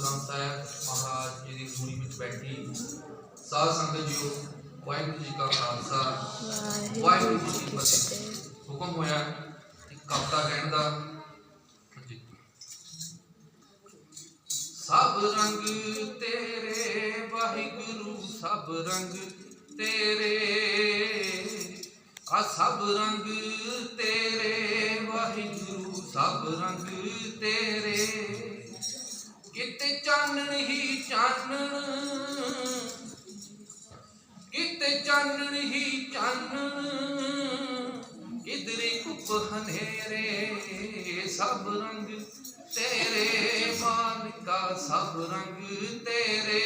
ਗ੍ਰੰਥ ਸਾਹਿਬ ਮਹਾਰਾਜ ਜੀ ਦੀ ਹਜ਼ੂਰੀ ਵਿੱਚ ਬੈਠੀ। ਸਾਧ ਸੰਗਤ ਜੀਓ ਵਾਹਿਗੁਰੂ ਜੀ ਕਾ ਖਾਲਸਾ। ਵਾਹਿਗੁਰੂ ਜੀ ਕੀ ਫਤਿਹ। ਹੁਕਮ ਹੋਇਆ ਇੱਕ ਕਵਿਤਾ ਕਹਿਣ ਦਾ। ਸਭ ਰੰਗ ਤੇਰੇ ਵਾਹਿਗੁਰੂ ਸਭ ਰੰਗ ਤੇਰੇ। ਆ ਸਭ ਰੰਗ ਤੇਰੇ ਵਾਹਿਗੁਰੂ ਸਭ ਰੰਗ ਤੇਰੇ। ਕਿਤੇ ਚਾਨਣ ਹੀ ਚਾਨਣ, ਕਿਤੇ ਚਾਨਣ ਹੀ ਚਾਨਣ। ਕਿਧਰੇ ਕੁਪ ਹਨੇਰੇ, ਸਭ ਰੰਗ ਤੇਰੇ ਮਾਲਕਾ ਸਭ ਰੰਗ ਤੇਰੇ।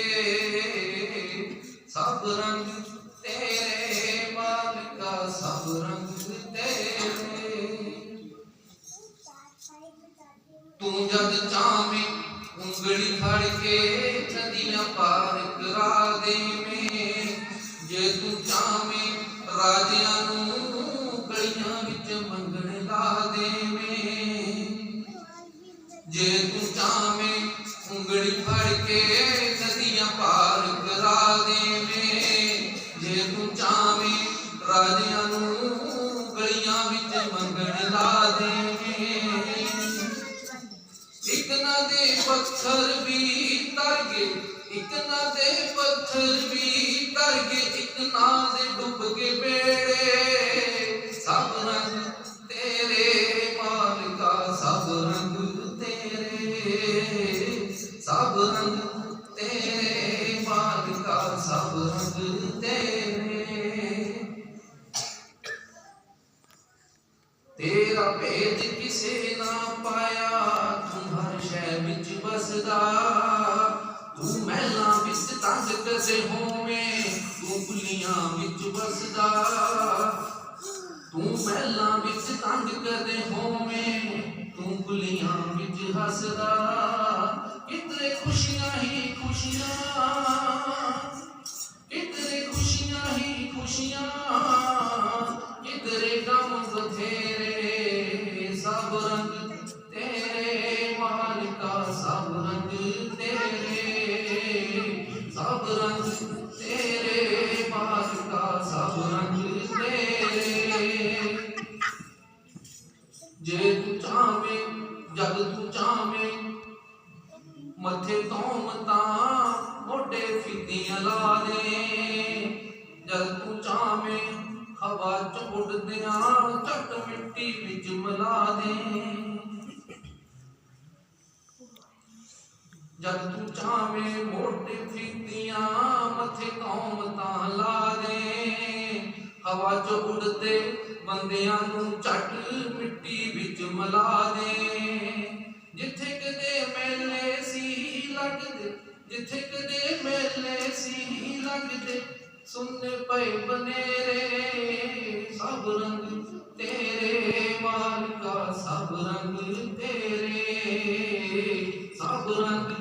ਸਭ ਰੰਗ ਤੇਰੇ ਮਾਲਕਾ ਸਭ ਰੰਗ ਤੇਰੇ। ਤੂੰ ਜਦ ਚਾਵੇਂ ਉਂਗਲੀ ਫੜ ਕੇ ਨਦੀਆਂ ਪਾਰ ਕਰਾ ਦੇਵੇਂ ਜੇ ਤੂੰ ਚਾਵੇਂ ਰਾਜਿਆਂ ਨੂੰ ਗਲੀਆਂ ਵਿੱਚ ਮੰਗਣ ਲਾ ਦੇਵੇਂ। ਜੇ ਤੂੰ ਚਾਵੇਂ ਉਂਗਲੀ ਫੜ ਕੇ ਨਦੀਆਂ ਪਾਰ ਕਰਾ ਦੇ ਦੇਵੇਂ। ਜੇ ਤੂੰ ਚਾਵੇਂ ਰਾਜਿਆਂ ਨੂੰ ਗਲੀਆਂ ਵਿੱਚ ਮੰਗਣ ਲਾ ਦੇ ਪੱਥਰ ਵੀ ਤਰ ਤਰਗੇ ਇੱਕ ਨਾ ਦੇ ਪੱਥਰ ਵੀ ਤਰ ਤਰਗੇ ਇੱਕ ਨਾ ਦੇ ਡੁੱਬ ਕੇ ਬੇੜੇ। ਸਭ ਰੰਗ ਤੇਰੇ ਮਾਲਕਾ, ਸਭ ਰੰਗ ਤੇਰੇ। ਸਭ ਰੰਗ ਭੇਦ ਕਿਸੇ ਨਾ ਪਾਇਆ, ਤੂੰ ਹਰ ਸ਼ਹਿਰ ਵਿੱਚ ਵਸਦਾ। ਤੂੰ ਮਹਿਲਾਂ ਵਿੱਚ ਤੰਗ ਕਸੇ ਹੋਵੇਂ, ਤੂੰ ਪੁਲੀਆਂ ਵਿੱਚ ਵਸਦਾ। ਤੂੰ ਮਹਿਲਾਂ ਵਿੱਚ ਤੰਗ ਕਦੇ ਹੋਵੇਂ, ਤੂੰ ਕੁਲੀਆਂ ਵਿੱਚ ਹੱਸਦਾ। ਕਿਤਰੇ ਖੁਸ਼ੀਆਂ ਹੀ ਖੁਸ਼ੀਆਂ ਕਿਤਰੇ ਖੁਸ਼ੀਆਂ ਹੀ ਖੁਸ਼ੀਆਂ ਕਿਤਰੇ ਗਮ ਬਥੇਰੇ ਮੋਢੇ ਲਾ ਦੇ। ਜਦ ਤੂੰ ਚਾਵੇਂ, ਹਵਾ ਚ ਉੱਡਦਿਆਂ ਝਟ ਮਿੱਟੀ ਵਿੱਚ ਮਿਲਾ ਦੇ। ਜਦ ਤੂੰ ਚਾਵੇਂ ਮੋਢੇ ਫਿੱਦੀਆਂ ਮੱਥੇ ਤੋਂ ਮਤਾਂ ਲਾ ਦੇ। ਹਵਾ ਚ ਉੱਡਦੇ ਬੰਦਿਆਂ ਨੂੰ ਝਟ ਮਿੱਟੀ ਵਿੱਚ ਮਿਲਾ ਦੇ। ਜਿੱਥੇ ਕਦੇ ਮੇਲੇ ਸੀ ਲੱਗਦੇ ਜਿੱਥੇ ਕਦੇ ਸੁਣਨੇ ਪਏ ਬਨੇਰੇ ਸਭ ਰੰਗ ਤੇਰੇ ਮਾਲਕਾ ਸਭ ਰੰਗ ਤੇਰੇ ਸਭ ਰੰਗ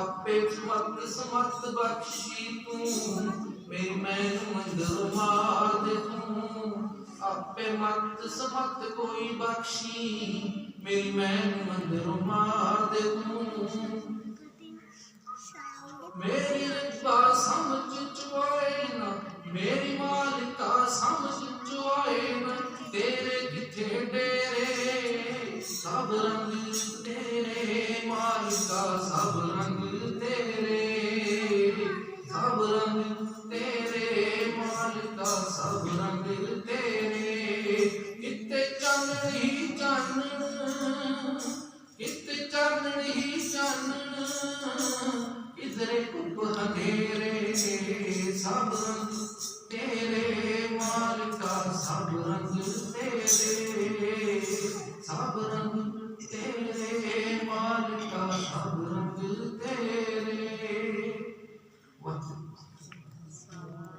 ਆਪੇ ਸਮਤ ਸਮਤ ਬਖਸ਼ੀ ਤੂੰ। ਮੇਰੀ ਮੈਨੂੰ ਅੰਦਰ ਮਾਰ ਤੂੰ। ਆਪੇ ਮਤ ਸਮਤ ਕੋਈ ਬਖਸ਼ੀ। ਮੇਰੀ ਮੈਨੂੰ ਅੰਦਰ ਮਾਰ ਤੂੰ। ਮੇਰੀ ਰੱਬਾ ਸਮਝ ਚੁਆਏ ਨਾ। ਮੇਰੀ ਮਾਲਿਕਾ ਸਮਝ ਚੁਆਏ ਨਾ। ਤੇਰੇ ਕਿੱਥੇ ਡੇਰੇ? ਸਭ ਰੰਗ ਤੇਰੇ। ਮਾਲਿਕਾ ਸਭ ਤੇਰੇ ਕੁੱਪ ਹਨੇਰੇ ਸਭ ਰੰਗ ਤੇਰੇ ਮਾਲਕਾ ਸਭ ਰੰਗ ਤੇਰੇ ਸਭ ਰੰਗ